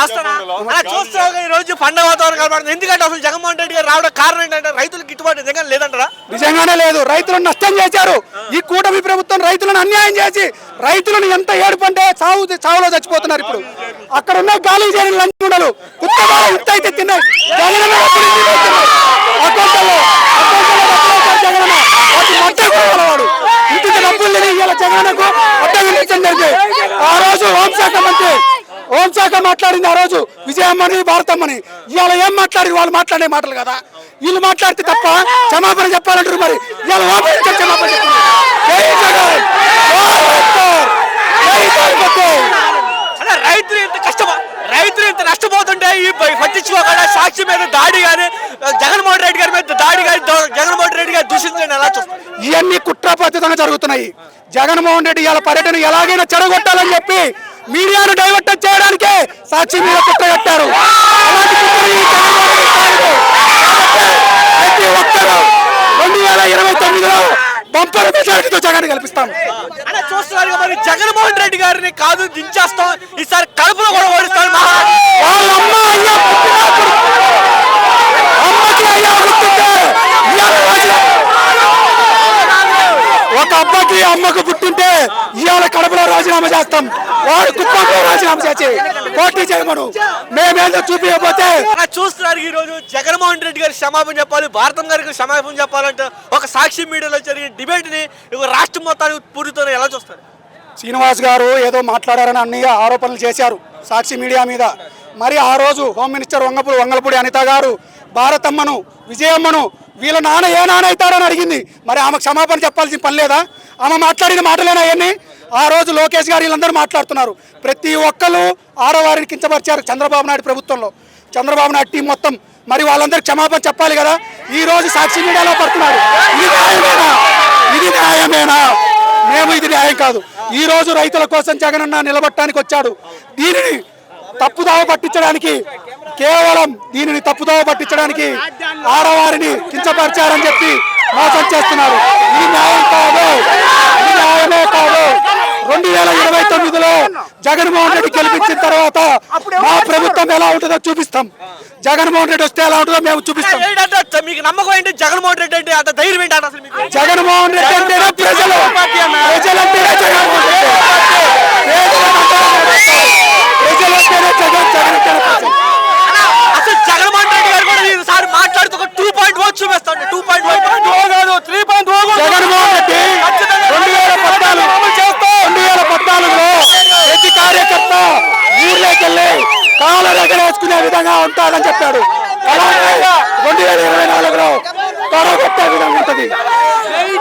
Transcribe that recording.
రాస్తానా? అలా చూస్తావు ఈ రోజు పండగ వాతావరణం కనబడుతుంది. ఎందుకంటే అసలు జగన్మోహన్ రెడ్డి గారు రావడం కారణం ఏంటంటే రైతులకు గిట్టుబాటు నిజంగా లేదంటారా? నిజంగానే లేదు. రైతులను నష్టం చేశారు. ఈ కూటమి ప్రభుత్వం రైతులను అన్యాయం చేసి రైతులను ఎంత ఏడుపంటే చావు చావులో చచ్చిపోతున్నారు ఇప్పుడు. అక్కడ ఉన్న గాలి చేరిన లంచుడలు ఉత్త అయితే తిన్నాయి. ఇంటికి డబ్బులు ఆ రోజు హోంశాఖ మంత్రి హోంశాఖ మాట్లాడింది ఆ రోజు విజయమ్మని భారతమ్మని. ఇవాళ ఏం మాట్లాడి వాళ్ళు మాట్లాడే మాటలు కదా. వీళ్ళు మాట్లాడితే తప్ప క్షమాపణ చెప్పాలంటారు మరి. ఇవాళ నుంచి క్షమాపణ రైతులు రైతులు నష్టపోతుంటే ఈ పట్టించుకోకుండా సాక్షి మీద దాడి కానీ జగన్మోహన్ రెడ్డి గారి మీద దాడి కానీ జగన్మోహన్ రెడ్డి గారి దూషించండి ఎలా చూస్తారు? ఇవన్నీ కుట్రపతితంగా జరుగుతున్నాయి. జగన్మోహన్ రెడ్డి ఇవాళ పర్యటన ఎలాగైనా చెడగొట్టాలని చెప్పి మీడియాను డైవర్ట్ చేయడానికే సాక్షి మీద కుట్ర కట్టారు. ప్రతి ఒక్కరూ రెండు వేల ఇరవై తొమ్మిదిలో బంపర్ మెజారిటీతో జగన్ గెలిపిస్తాం అలా చూస్తున్నారు మరి జగన్మోహన్ రెడ్డి గారిని కాదు దించేస్తాం. ఈసారి కడుపులో కూడా ఓడిస్తాం కడపలో రాజీనామా చేస్తాం. వాడు కుప్పంలో రాజీనామా చేసి పోటీ చేయమను. మేమేదో చూపించకపోతే చూస్తున్నారు ఈ రోజు జగన్మోహన్ రెడ్డి గారికి క్షమాపణ చెప్పాలి భారతం గారికి క్షమాపణ చెప్పాలంటే ఒక సాక్షి మీడియాలో జరిగిన డిబేట్ని రాష్ట్రం మొత్తానికి పూరితో ఎలా చూస్తారు? శ్రీనివాస్ గారు ఏదో మాట్లాడారని అన్ని ఆరోపణలు చేశారు సాక్షి మీడియా మీద. మరి ఆ రోజు హోమ్ మినిస్టర్ వంగపూడి వంగలపూడి అనిత గారు భారతమ్మను విజయమ్మను వీళ్ళ నాన్న ఏ నాన్న అవుతారని అడిగింది. మరి ఆమె క్షమాపణ చెప్పాల్సిన పని లేదా? ఆమె మాట్లాడిన మాటలేనా అవన్నీ ఆ రోజు లోకేష్ గారు వీళ్ళందరూ మాట్లాడుతున్నారు. ప్రతి ఒక్కరు ఆడవారిని కించపరిచారు చంద్రబాబు నాయుడు ప్రభుత్వంలో. చంద్రబాబు నాయుడు టీం మొత్తం. మరి వాళ్ళందరూ క్షమాపణ చెప్పాలి కదా? ఈ రోజు సాక్షి మీడియాలో పడుతున్నారు. ఇది న్యాయమేనా? ఇది న్యాయమేనా? మేము ఇది న్యాయం కాదు. ఈ రోజు రైతుల కోసం జగనన్న నిలబట్టడానికి వచ్చాడు. దీనిని తప్పుదావ పట్టించడానికి కేవలం దీనిని తప్పుదావ పట్టించడానికి ఆడవారిని కించపరిచారని చెప్పి మోసం చేస్తున్నారు. ఇది న్యాయం కాదు. ఇది న్యాయమే కాదు. రెండు వేల ఇరవై తొమ్మిదిలో జగన్మోహన్ రెడ్డి గెలిపించిన తర్వాత మా ప్రభుత్వం ఎలా ఉంటుందో చూపిస్తాం. జగన్మోహన్ రెడ్డి వస్తే ఎలా ఉంటుందో మేము చూపిస్తాం. ఏంటంటే మీకు నమ్మకం ఏంటి? జగన్మోహన్ రెడ్డి అంటే అంత ధైర్యం ఏంటి అసలు మీకు? జగన్మోహన్ రెడ్డి అంటేనే ప్రజలు. జగన్మోహన్ రెడ్డి ప్రజలంటేనే జగన్ జగన్ అంటేనే ప్రజలు అసలు జగన్మోహన్ రెడ్డి గారు కూడా ఈసారి మాట్లాడుతూ టూ పాయింట్ చూపిస్తాడు. టూ పాయింట్ ఉంటాడని చెప్పాడు. రెండు వేల ఇరవై నాలుగులో తొడగొట్టే విధంగా ఉంటుంది.